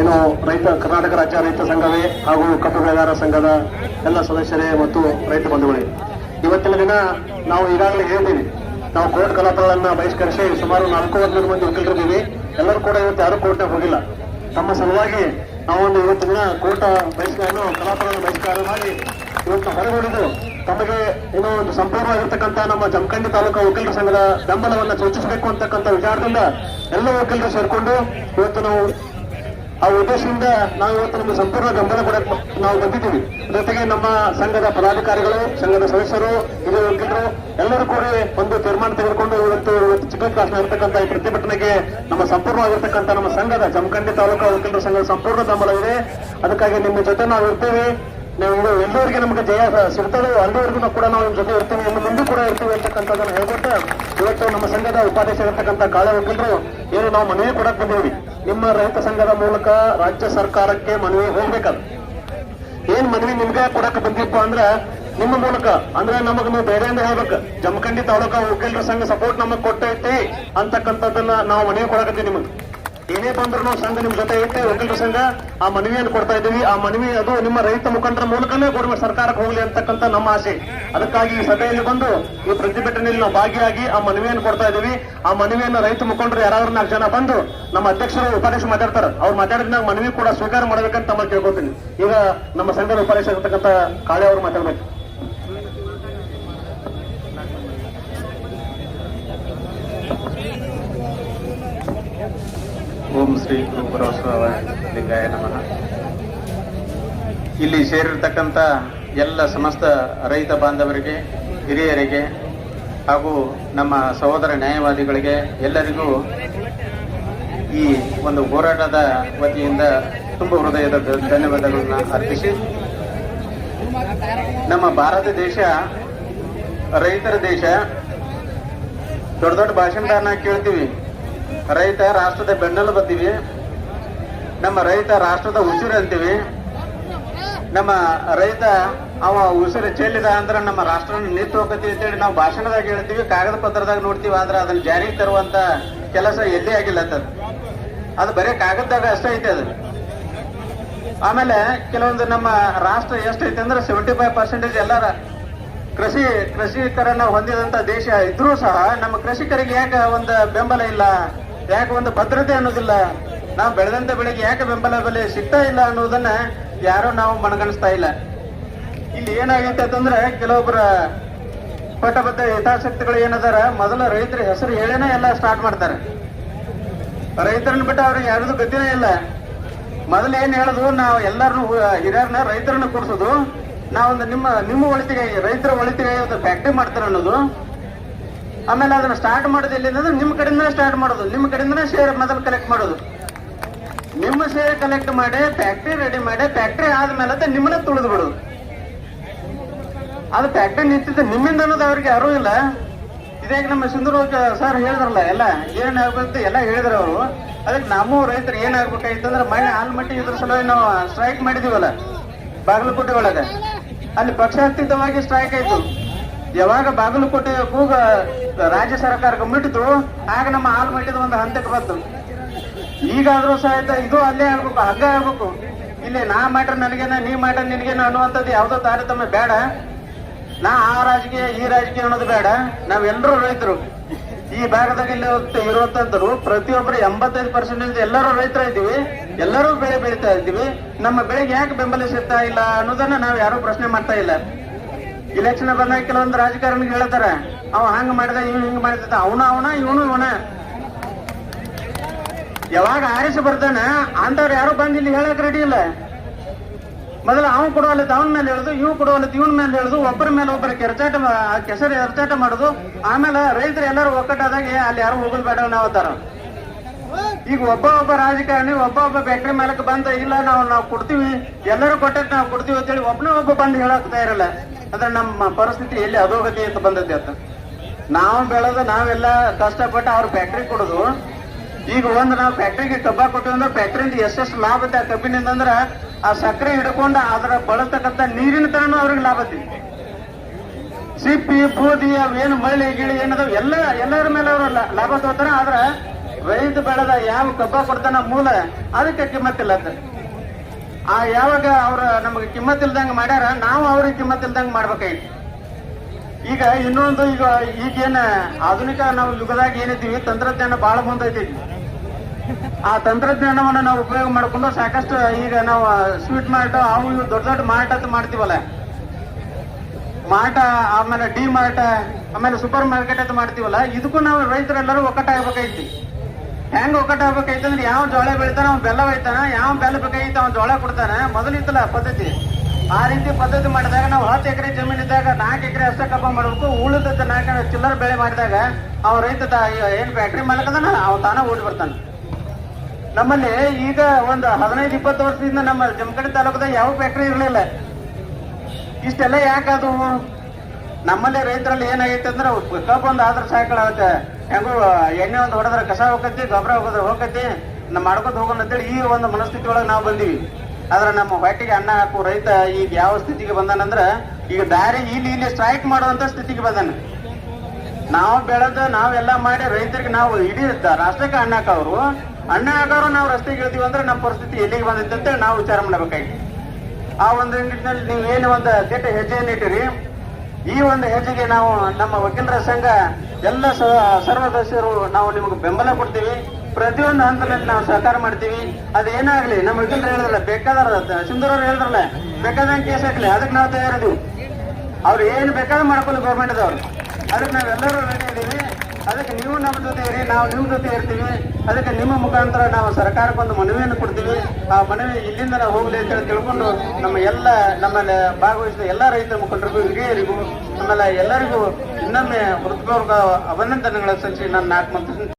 ಏನು ರೈತ, ಕರ್ನಾಟಕ ರಾಜ್ಯ ರೈತ ಸಂಘವೇ ಹಾಗೂ ಕಬ್ಬು ಬೆಳೆಗಾರರ ಸಂಘದ ಎಲ್ಲ ಸದಸ್ಯರೇ ಮತ್ತು ರೈತ ಬಂಧುಗಳೇ. ಇವತ್ತಿನ ದಿನ ನಾವು ಈಗಾಗಲೇ ಹೇಳಿದ್ದೀವಿ. ನಾವು ಕೋರ್ಟ್ ಕಲಾಪಗಳನ್ನ ಬಹಿಷ್ಕರಿಸಿ ಸುಮಾರು ನಾಲ್ಕು ಹದಿನೈದು ಮಂದಿ ವಕೀಲರಿದ್ದೀವಿ ಎಲ್ಲರೂ ಕೂಡ ಇವತ್ತು ಯಾರು ಕೋರ್ಟ್ಗೆ ಹೋಗಿಲ್ಲ. ತಮ್ಮ ಸಲುವಾಗಿ ನಾವೊಂದು ಇವತ್ತಿನ ದಿನ ಕೋರ್ಟ್ ಬಹಿಷ್ಕಾರನು ಕಲಾಪಗಳನ್ನು ಬಹಿಷ್ಕಾರ ಮಾಡಿ ಇವತ್ತು ಹೊರಗುಳಿದು ತಮಗೆ ಏನೋ ಒಂದು ಸಂಪೂರ್ಣವಾಗಿರ್ತಕ್ಕಂಥ ನಮ್ಮ ಜಮಖಂಡಿ ತಾಲೂಕು ವಕೀಲರ ಸಂಘದ ಬೆಂಬಲವನ್ನು ಸೂಚಿಸಬೇಕು ಅಂತಕ್ಕಂಥ ವಿಚಾರದಿಂದ ಎಲ್ಲ ವಕೀಲರು ಸೇರಿಕೊಂಡು ಇವತ್ತು ನಾವು ಆ ಉದ್ದೇಶದಿಂದ ನಾವು ಇವತ್ತು ನಮ್ಮ ಸಂಪೂರ್ಣ ಬೆಂಬಲ ಕೊಡಕ್ಕೆ ನಾವು ಬಂದಿದ್ದೀವಿ. ಜೊತೆಗೆ ನಮ್ಮ ಸಂಘದ ಪದಾಧಿಕಾರಿಗಳು, ಸಂಘದ ಸದಸ್ಯರು, ಹಿರಿಯ ವಕೀಲರು, ಎಲ್ಲರೂ ಕೂಡ ಒಂದು ತೀರ್ಮಾನ ತೆಗೆದುಕೊಂಡು ಇವತ್ತು ಇವತ್ತು ಚಿಕ್ಕ ಕ್ಲಾಸ್ನ ಇರತಕ್ಕಂಥ ಈ ಪ್ರತಿಭಟನೆಗೆ ನಮ್ಮ ಸಂಪೂರ್ಣವಾಗಿರ್ತಕ್ಕಂಥ ನಮ್ಮ ಸಂಘದ ಜಮಖಂಡಿ ತಾಲೂಕು ವಕೀಲರ ಸಂಘದ ಸಂಪೂರ್ಣ ಬೆಂಬಲವಿದೆ. ಅದಕ್ಕಾಗಿ ನಿಮ್ಮ ಜೊತೆ ನಾವು ಇರ್ತೇವೆ. ನಾವು ಎಲ್ಲರಿಗೂ ನಮಗೆ ಜಯ ಸಿಗ್ತದೆ. ಅಲ್ಲಿವರೆಗೂ ಕೂಡ ನಾವು ನಿಮ್ಮ ಜೊತೆ ಇರ್ತೀವಿ. ಇನ್ನು ಮುಂದೆ ಕೂಡ ಇರ್ತೀವಿ ಅಂತಕ್ಕಂಥದ್ದನ್ನು ಹೇಳ್ಬಿಟ್ಟು ಇವತ್ತು ನಮ್ಮ ಸಂಘದ ಉಪಾಧ್ಯಕ್ಷ ಇರತಕ್ಕಂಥ ಕಾಳೆ ವಕೀಲರು ಏನು ನಾವು ಮನವಿ ಕೊಡಕ್ ಬಂದೇವಿ ನಿಮ್ಮ ರೈತ ಸಂಘದ ಮೂಲಕ ರಾಜ್ಯ ಸರ್ಕಾರಕ್ಕೆ ಮನವಿ ಹೋಗ್ಬೇಕಲ್ಲ. ಏನ್ ಮನವಿ ನಿಮ್ಗೆ ಕೊಡಕ್ ಬಂದಿಪ್ಪ ಅಂದ್ರೆ ನಿಮ್ಮ ಮೂಲಕ. ಅಂದ್ರೆ ನಮಗ್ ನೀವು ಬೇರೆಯಿಂದ ಹೇಳ್ಬೇಕು. ಜಮಖಂಡಿ ತಾಲೂಕಾ ವಕೀಲರ ಸಂಘ ಸಪೋರ್ಟ್ ನಮಗ್ ಕೊಟ್ಟೈತಿ ಅಂತಕ್ಕಂಥದ್ದನ್ನ ನಾವು ಮನವಿ ಕೊಡಕತ್ತೀವಿ ನಿಮಗೆ ಏನೇ ಬಂದ್ರು ಸಂಘ ನಿಮ್ ಜೊತೆ ಐತೆ, ವಕೀಲರ ಸಂಘ, ಆ ಮನವಿಯನ್ನು ಕೊಡ್ತಾ ಇದ್ದೀವಿ. ಆ ಮನವಿ ಅದು ನಿಮ್ಮ ರೈತ ಮುಖಂಡರ ಮೂಲಕನೇ ಕೊಡುವ ಸರ್ಕಾರಕ್ಕೆ ಹೋಗ್ಲಿ ಅಂತಕ್ಕಂಥ ನಮ್ಮ ಆಸೆ. ಅದಕ್ಕಾಗಿ ಈ ಸಭೆಯಲ್ಲಿ ಬಂದು ಈ ಪ್ರತಿಭಟನೆಯಲ್ಲಿ ನಾವು ಭಾಗಿಯಾಗಿ ಆ ಮನವಿಯನ್ನು ಕೊಡ್ತಾ ಇದ್ದೀವಿ. ಆ ಮನವಿಯನ್ನು ರೈತ ಮುಖಂಡರು ಯಾರಾದ್ರೂ ನಾಲ್ಕು ಜನ ಬಂದು ನಮ್ಮ ಅಧ್ಯಕ್ಷರು ಉಪಾಧ್ಯಕ್ಷ ಮಾತಾಡ್ತಾರೆ. ಅವ್ರು ಮಾತಾಡಿದಾಗ ಮನವಿ ಕೂಡ ಸ್ವೀಕಾರ ಮಾಡ್ಬೇಕಂತ ತಮ್ಮಲ್ಲಿ ಕೇಳ್ಕೊತೀನಿ ಈಗ ನಮ್ಮ ಸಂಘದ ಉಪಾಧ್ಯಕ್ಷ ಇರ್ತಕ್ಕಂಥ ಕಾಳೆ ಅವರು ಮಾತಾಡ್ಬೇಕು. ಓಂ ಶ್ರೀ ಗುರು ಬಸವ ಲಿಂಗಾಯ ನಮಃ. ಇಲ್ಲಿ ಸೇರಿರ್ತಕ್ಕಂಥ ಎಲ್ಲ ಸಮಸ್ತ ರೈತ ಬಾಂಧವರಿಗೆ, ಹಿರಿಯರಿಗೆ ಹಾಗೂ ನಮ್ಮ ಸಹೋದರ ನ್ಯಾಯವಾದಿಗಳಿಗೆ ಎಲ್ಲರಿಗೂ ಈ ಒಂದು ಹೋರಾಟದ ವತಿಯಿಂದ ತುಂಬ ಹೃದಯದ ಧನ್ಯವಾದಗಳನ್ನು ಧನ್ಯವಾದಗಳನ್ನ ಅರ್ಪಿಸಿ. ನಮ್ಮ ಭಾರತ ದೇಶ, ರೈತರ ದೇಶ, ದೊಡ್ಡ ದೊಡ್ಡ ಭಾಷಣದಾರನ ಕೇಳ್ತೀವಿ. ರೈತ ರಾಷ್ಟ್ರದ ಬೆನ್ನಲು ಬರ್ತೀವಿ ನಮ್ಮ ರೈತ ರಾಷ್ಟ್ರದ ಉಸಿರು ಅಂತೀವಿ. ನಮ್ಮ ರೈತ ಅವ ಉಸಿರು ಚೆಲ್ಲಿದ ಅಂದ್ರೆ ನಮ್ಮ ರಾಷ್ಟ್ರ ನಿಂತು ಹೋಗತಿ ಅಂತೇಳಿ ನಾವು ಭಾಷಣದಾಗ ಹೇಳ್ತೀವಿ, ಕಾಗದ ಪತ್ರದಾಗ ನೋಡ್ತೀವಿ, ಆದ್ರೆ ಅದನ್ನ ಜಾರಿಗೆ ತರುವಂತ ಕೆಲಸ ಎಲ್ಲಿ ಆಗಿಲ್ಲ ಅಂತ ಅದು. ಬರೀ ಕಾಗದದಾಗ ಅಷ್ಟೇ ಐತೆ ಅದು. ಆಮೇಲೆ ಕೆಲವೊಂದು ನಮ್ಮ ರಾಷ್ಟ್ರ ಎಷ್ಟೈತೆ ಅಂದ್ರೆ ಸೆವೆಂಟಿ ಫೈವ್ ಪರ್ಸೆಂಟೇಜ್ ಎಲ್ಲರ ಕೃಷಿ, ಕೃಷಿಕರನ್ನ ಹೊಂದಿದಂತ ದೇಶ ಇದ್ರೂ ಸಹ ನಮ್ಮ ಕೃಷಿಕರಿಗೆ ಯಾಕೆ ಒಂದು ಬೆಂಬಲ ಇಲ್ಲ? ಯಾಕೆ ಒಂದು ಭದ್ರತೆ ಅನ್ನೋದಿಲ್ಲ? ನಾವು ಬೆಳೆದಂತ ಬೆಳೆಗೆ ಯಾಕೆ ಬೆಂಬಲ ಬೆಲೆ ಸಿಗ್ತಾ ಇಲ್ಲ ಅನ್ನೋದನ್ನ ಯಾರು ನಾವು ಮನಗಣಿಸ್ತಾ ಇಲ್ಲ. ಇಲ್ಲಿ ಏನಾಗೈತೆ ಅಂತಂದ್ರೆ ಕೆಲವೊಬ್ಬರ ಪಟ್ಟಬದ್ಧ ಹಿತಾಸಕ್ತಿಗಳು ಏನದಾರ, ಮೊದಲ ರೈತರ ಹೆಸರು ಹೇಳೇನೆ ಎಲ್ಲ ಸ್ಟಾರ್ಟ್ ಮಾಡ್ತಾರೆ. ರೈತರನ್ನ ಬಿಟ್ಟು ಅವ್ರಿಗೆ ಯಾರದು ಗತಿನೇ ಇಲ್ಲ. ಮೊದಲು ಏನ್ ಹೇಳುದು, ನಾವು ಎಲ್ಲರನ್ನು ಹಿರಿಯರನ್ನ ರೈತರನ್ನ ಕೂಡ್ಸೋದು ನಾವೊಂದು ನಿಮ್ಮ ನಿಮ್ಮ ಒಳಿತಿಗೆ, ರೈತರ ಒಳಿತಿಗೆ ಒಂದು ಫ್ಯಾಕ್ಟ್ರಿ ಮಾಡ್ತಾರೆ ಅನ್ನೋದು? ಆಮೇಲೆ ಅದನ್ನ ಸ್ಟಾರ್ಟ್ ಮಾಡೋದು ಎಲ್ಲಿಂದ ನಿಮ್ಮ ಕಡೆಯಿಂದ ಸ್ಟಾರ್ಟ್ ಮಾಡೋದು, ನಿಮ್ಮ ಕಡೆಯಿಂದ ಶೇರ್ ಮೊದಲು ಕಲೆಕ್ಟ್ ಮಾಡೋದು. ನಿಮ್ಮ ಶೇರ್ ಕಲೆಕ್ಟ್ ಮಾಡಿ ಫ್ಯಾಕ್ಟ್ರಿ ರೆಡಿ ಮಾಡಿ ಫ್ಯಾಕ್ಟ್ರಿ ಆದ್ಮೇಲೆ ಅದು ನಿಮ್ಮನ್ನ ತುಳಿದು ಬಿಡೋದು. ಅದು ಫ್ಯಾಕ್ಟ್ರಿ ನಿಂತಿದ್ದು ನಿಮ್ಮಿಂದ ಅನ್ನೋದು ಅವ್ರಿಗೆ ಯಾರೂ ಇಲ್ಲ. ಇದಾಗ ನಮ್ಮ ಸಿಂಧೂರು ಸರ್ ಹೇಳಿದ್ರಲ್ಲ, ಎಲ್ಲ ಏನ್ ಆಗ್ಬೇಕು ಎಲ್ಲ ಹೇಳಿದ್ರ ಅವರು. ಅದಕ್ಕೆ ನಾವು ರೈತರು ಏನಾಗ್ಬೇಕಾಗಿತ್ತು ಅಂದ್ರೆ ಮಳೆ ಆಲ್ಮಟ್ಟಿ ಇದ್ರ ಸಲುವಾಗಿ ನಾವು ಸ್ಟ್ರೈಕ್ ಮಾಡಿದೀವಲ್ಲ, ಬಾಗಲಕೋಟೆ ಒಳಗೆ. ಅಲ್ಲಿ ಪಕ್ಷಾತೀತವಾಗಿ ಸ್ಟ್ರೈಕ್ ಆಯ್ತು. ಯಾವಾಗ ಬಾಗಲಕೋಟೆ ಕೂಗ ರಾಜ್ಯ ಸರ್ಕಾರಕ್ಕೆ ಮುಟ್ಟಿತು, ಆಗ ನಮ್ಮ ಆಲ್ಮಟ್ಟಿದ ಒಂದು ಹಂತಕ್ಕೆ ಬಂತು. ಈಗಾದ್ರೂ ಸಹಿತ ಇದು ಅಲ್ಲೇ ಆಗ್ಬೇಕು ಹಗ್ಗ ಆಗ್ಬೇಕು. ಇಲ್ಲಿ ನಾ ಮಾಡ್ರೆ ನನಗೇನ, ನೀ ಮಾಡ್ರೆ ನಿನಗೇನ ಅನ್ನುವಂಥದ್ದು ಯಾವುದೋ ತಾರತಮ್ಯ ಬೇಡ. ನಾ ಆ ರಾಜಕೀಯ, ಈ ರಾಜಕೀಯ ಅನ್ನೋದು ಬೇಡ. ನಾವೆಲ್ಲರೂ ರೈತರು. ಈ ಭಾಗದಾಗ ಇಲ್ಲಿ ಇರುವಂತಂದ್ರು ಪ್ರತಿಯೊಬ್ಬರು ಎಂಬತ್ತೈದು ಪರ್ಸೆಂಟೇಜ್ ಎಲ್ಲರೂ ರೈತರ ಇದ್ದೀವಿ. ಎಲ್ಲರೂ ಬೆಳೆ ಬೆಳೀತಾ ಇದ್ದೀವಿ. ನಮ್ಮ ಬೆಳೆಗೆ ಯಾಕೆ ಬೆಂಬಲ ಸಿಗ್ತಾ ಇಲ್ಲ ಅನ್ನೋದನ್ನ ನಾವು ಯಾರು ಪ್ರಶ್ನೆ ಮಾಡ್ತಾ ಇಲ್ಲ. ಇಲೆಕ್ಷನ್ ಬಂದಾಗ ಕೆಲವೊಂದು ರಾಜಕಾರಣಿಗೆ ಹೇಳ್ತಾರ, ಅವ ಹಂಗ ಮಾಡಿದ ಇವ್ ಹಿಂಗ್ ಮಾಡಿದ ಅವನ ಅವನ, ಇವನು ಇವನ. ಯಾವಾಗ ಆರಿಸಿ ಬರ್ತಾನ ಅಂತವ್ರು ಯಾರು ಬಂದು ಇಲ್ಲಿ ಹೇಳಕ್ ರೆಡಿ ಇಲ್ಲ. ಮೊದಲು ಅವನು ಕೊಡುವಲ್ಲದ ಅವನ ಮೇಲೆ ಹೇಳುದು ಇವ್ ಕೊಡುವಲ್ಲದ ಇವನ್ ಮೇಲೆ ಹೇಳುದು ಒಬ್ಬರ ಮೇಲೆ ಒಬ್ಬರ ಕೆರಚಾಟ ಕೆಸರು ಎರಚಾಟ ಮಾಡುದು. ಆಮೇಲೆ ರೈತರು ಎಲ್ಲರೂ ಒಕ್ಕಟ್ಟಾದಾಗ ಅಲ್ಲಿ ಯಾರು ಹೋಗಲ್ ಬೇಡ, ನಾವು ತರ ಈಗ ಒಬ್ಬ ಒಬ್ಬ ರಾಜಕಾರಣಿ, ಒಬ್ಬ ಒಬ್ಬ ಬೇಕರಿ ಮಾಲಕ್ ಬಂದ, ಇಲ್ಲ, ನಾವು ನಾವು ಕೊಡ್ತೀವಿ, ಎಲ್ಲರೂ ಕೊಟ್ಟಕ್ಕೆ ನಾವು ಕೊಡ್ತೀವಿ ಅಂತೇಳಿ ಒಬ್ಬನೇ ಒಬ್ಬ ಬಂದು ಹೇಳಾಕ್ತಾ ಇರಲ್ಲ ಅಂದ್ರೆ ನಮ್ಮ ಪರಿಸ್ಥಿತಿ ಎಲ್ಲಿ ಅಧೋಗತಿ ಅಂತ ಬಂದದ್ದೆ ಅಂತ. ನಾವು ಬೆಳೆದು ನಾವೆಲ್ಲ ಕಷ್ಟಪಟ್ಟು ಅವ್ರ ಫ್ಯಾಕ್ಟ್ರಿ ಕೊಡುದು ಈಗ ಒಂದು ನಾವು ಫ್ಯಾಕ್ಟ್ರಿಗೆ ಕಬ್ಬ ಕೊಟ್ಟಿವಿ ಅಂದ್ರೆ ಫ್ಯಾಕ್ಟ್ರಿಂದ ಎಷ್ಟೆಷ್ಟು ಲಾಭ ಐತೆ ಆ ಕಬ್ಬಿನಿಂದ ಅಂದ್ರೆ ಆ ಸಕ್ಕರೆ ಹಿಡ್ಕೊಂಡು ಅದರ ಬಳಸ್ತಕ್ಕಂಥ ನೀರಿನ ತರನು ಅವ್ರಿಗೆ ಲಾಭ ಐತಿ. ಸಿಪ್ಪಿ, ಬೂದಿ ಅವೇನು ಮಳೆ ಗಿಳಿ ಏನದಾವ ಎಲ್ಲ ಎಲ್ಲರ ಮೇಲೆ ಅವರು ಲಾಭ ತಗೋತಾರ. ಆದ್ರೆ ರೈತ ಬೆಳೆದ ಯಾವ ಕಬ್ಬ ಕೊಡ್ತಾನ ಮೂಲ ಅದಕ್ಕೆ ಕಿಮ್ಮತ್ತಿಲ್ಲ ಅಂತ. ಆ ಯಾವಾಗ ಅವ್ರ ನಮಗೆ ಇಲ್ದಂಗೆ ಮಾಡ್ಯಾರ, ನಾವು ಅವ್ರಿಗೆ ಕಿಮ್ಮತ್ತಿಲ್ದಂಗ ಮಾಡ್ಬೇಕಾಯ್ತು. ಈಗ ಇನ್ನೊಂದು ಈಗ ಈಗೇನ ಆಧುನಿಕ ನಾವು ಯುಗದಾಗ ಏನಿದ್ದೀವಿ, ತಂತ್ರಜ್ಞಾನ ಬಹಳ ಮುಂದೈತಿ ಆ ತಂತ್ರಜ್ಞಾನವನ್ನ ನಾವು ಉಪಯೋಗ ಮಾಡಿಕೊಂಡು ಸಾಕಷ್ಟು ಈಗ ನಾವು ಸ್ವೀಟ್ ಮಾರ್ಟ್ ಅವು ಇವು ದೊಡ್ಡ ದೊಡ್ಡ ಮಾರ್ಟ್ ಅಂತ ಮಾಡ್ತೀವಲ್ಲ. ಮಾರ್ಟ ಆಮೇಲೆ ಡಿ ಮಾರ್ಟ್ ಆಮೇಲೆ ಸೂಪರ್ ಮಾರ್ಕೆಟ್ ಅಂತ ಮಾಡ್ತೀವಲ್ಲ, ಇದಕ್ಕೂ ನಾವು ರೈತರೆಲ್ಲರೂ ಒಕ್ಕಟ್ಟಾಗಬೇಕೈತಿ ಹೆಂಗ್ ಒಕ್ಕಟ್ಟಾಗಬೇಕೈತಿ ಅಂದ್ರೆ ಯಾವ ಜೋಳ ಬೆಳಿತಾನ ಅವ್ನು ಬೆಲ್ಲ ಒಯ್ತಾನ, ಯಾವ ಬೆಲ್ಲ ಬೇಕಾಗಿತ್ತು ಅವ್ನು ಜೋಳ ಕೊಡ್ತಾನ ಮೊದಲಿತ್ತಲ್ಲ ಪದ್ಧತಿ. ಆ ರೀತಿ ಪದ್ಧತಿ ಮಾಡಿದಾಗ ನಾವು ಹತ್ತು ಎಕರೆ ಜಮೀನು ಇದ್ದಾಗ ನಾಲ್ಕು ಎಕರೆ ಅಷ್ಟೇ ಕಬ್ಬ ಮಾಡಬೇಕು ಉಳಿದ ನಾಲ್ಕು ಚಿಲ್ಲರ್ ಬೆಳೆ ಮಾಡಿದಾಗ ಅವ ರೈತ ಏನ್ ಫ್ಯಾಕ್ಟ್ರಿ ಮಾಲಕದನ ಅವ್ ತಾನ ಓಡಿ ಬರ್ತಾನ. ನಮ್ಮಲ್ಲಿ ಈಗ ಒಂದು ಹದಿನೈದು, ಇಪ್ಪತ್ತು ವರ್ಷದಿಂದ ನಮ್ಮ ಜಮಖಂಡಿ ತಾಲೂಕದಾಗ ಯಾವ ಫ್ಯಾಕ್ಟ್ರಿ ಇರಲಿಲ್ಲ. ಇಷ್ಟೆಲ್ಲ ಯಾಕದು ನಮ್ಮಲ್ಲಿ ರೈತರಲ್ಲಿ ಏನಾಗೈತೆ ಅಂದ್ರೆ ಕಬ್ಬು ಒಂದು ಆದ್ರೆ ಸಾಕಾಗತ್ತೆ ಹೆಂಗೋ ಎಣ್ಣೆ ಒಂದು ಹೊಡೆದ್ರೆ ಕಸ ಹೋಗತಿ ಗೊಬ್ಬರ ಹೋಗೋದ್ರೆ ಹೋಗತಿ ನಮ್ಮ ಮಾಡ್ಕೊತ ಹೋಗೋಣ ಅಂತೇಳಿ ಈ ಒಂದು ಮನಸ್ಥಿತಿ ಒಳಗೆ ನಾವು ಬಂದೀವಿ. ಆದ್ರೆ ನಮ್ಮ ಹೊಟ್ಟಿಗೆ ಅನ್ನ ಹಾಕುವ ರೈತ ಈಗ ಯಾವ ಸ್ಥಿತಿಗೆ ಬಂದಾನಂದ್ರ ಈಗ ದಾರಿ ಇಲ್ಲಿ ಇಲ್ಲಿ ಸ್ಟ್ರೈಕ್ ಮಾಡುವಂತ ಸ್ಥಿತಿಗೆ ಬಂದಾನ. ನಾವು ಬೆಳೆದ ನಾವೆಲ್ಲ ಮಾಡಿ ರೈತರಿಗೆ ನಾವು ಇಡೀ ರಾಷ್ಟ್ರಕ್ಕೆ ಅನ್ನ ಹಾಕೋರು ಅನ್ನ ಆಗೋರು ನಾವು ರಸ್ತೆಗೆ ಇಳಿದೀವಿ ಅಂದ್ರೆ ನಮ್ಮ ಪರಿಸ್ಥಿತಿ ಎಲ್ಲಿಗೆ ಬಂದಿದೆ ಅಂತ ನಾವು ವಿಚಾರ ಮಾಡ್ಬೇಕಾಗಿ ಆ ಒಂದು ನಿಟ್ಟಿನಲ್ಲಿ ನೀವು ಏನು ಒಂದು ಕೆಟ್ಟ ಹೆಜ್ಜೆಯನ್ನು ಇಟ್ಟಿರಿ. ಈ ಒಂದು ಹೆಜ್ಜೆಗೆ ನಾವು ನಮ್ಮ ವಕೀಲರ ಸಂಘ ಎಲ್ಲ ಸ- ಸರ್ವ ಸದಸ್ಯರು ನಾವು ನಿಮಗೆ ಬೆಂಬಲ ಕೊಡ್ತೀವಿ. ಪ್ರತಿಯೊಂದು ಹಂತದಲ್ಲಿ ನಾವು ಸಹಕಾರ ಮಾಡ್ತೀವಿ. ಅದೇನಾಗ್ಲಿ ನಮ್ಮ ವಕೀಲರು ಹೇಳಿದ್ರಲ್ಲ ಬೇಕಾದ್ರ ಸಿಂಧೂರವ್ರು ಹೇಳಿದ್ರಲ್ಲ, ಬೇಕಾದಂಗೆ ಕೇಸ್ ಹಾಕ್ಲಿ, ಅದಕ್ಕೆ ನಾವು ತಯಾರಿದೀವಿ ಅವ್ರು ಏನು ಬೇಕಾದ್ರೂ ಮಾಡ್ಕೊಳ್ಳಿ ಗೌರ್ಮೆಂಟ್ದವ್ರು ಅದಕ್ಕೆ ನಾವೆಲ್ಲರೂ ರೆಡಿ ಇದೀವಿ. ಅದಕ್ಕೆ ನೀವು ನಮ್ಮ ಜೊತೆ ಇರಿ, ನಾವು ನಿಮ್ಮ ಜೊತೆ ಇರ್ತೀವಿ. ಅದಕ್ಕೆ ನಿಮ್ಮ ಮುಖಾಂತರ ನಾವು ಸರ್ಕಾರಕ್ಕೊಂದು ಮನವಿಯನ್ನು ಕೊಡ್ತೀವಿ. ಆ ಮನವಿ ಇಲ್ಲಿಂದ ನಾವು ಹೋಗಲಿ ಅಂತ ಹೇಳಿ ತಿಳ್ಕೊಂಡು ನಮ್ಮ ಎಲ್ಲ, ನಮ್ಮಲ್ಲಿ ಭಾಗವಹಿಸಿದ ಎಲ್ಲ ರೈತ ಮುಖಂಡರಿಗೂ, ಹಿರಿಯರಿಗೂ ಆಮೇಲೆ ಎಲ್ಲರಿಗೂ ಇನ್ನೊಮ್ಮೆ ಹೃತ್ಪೂರ್ವಕ ಅಭಿನಂದನೆಗಳ ಸಂಚಿ ನಾನು ನಾಲ್ಕು ಮಂದಿ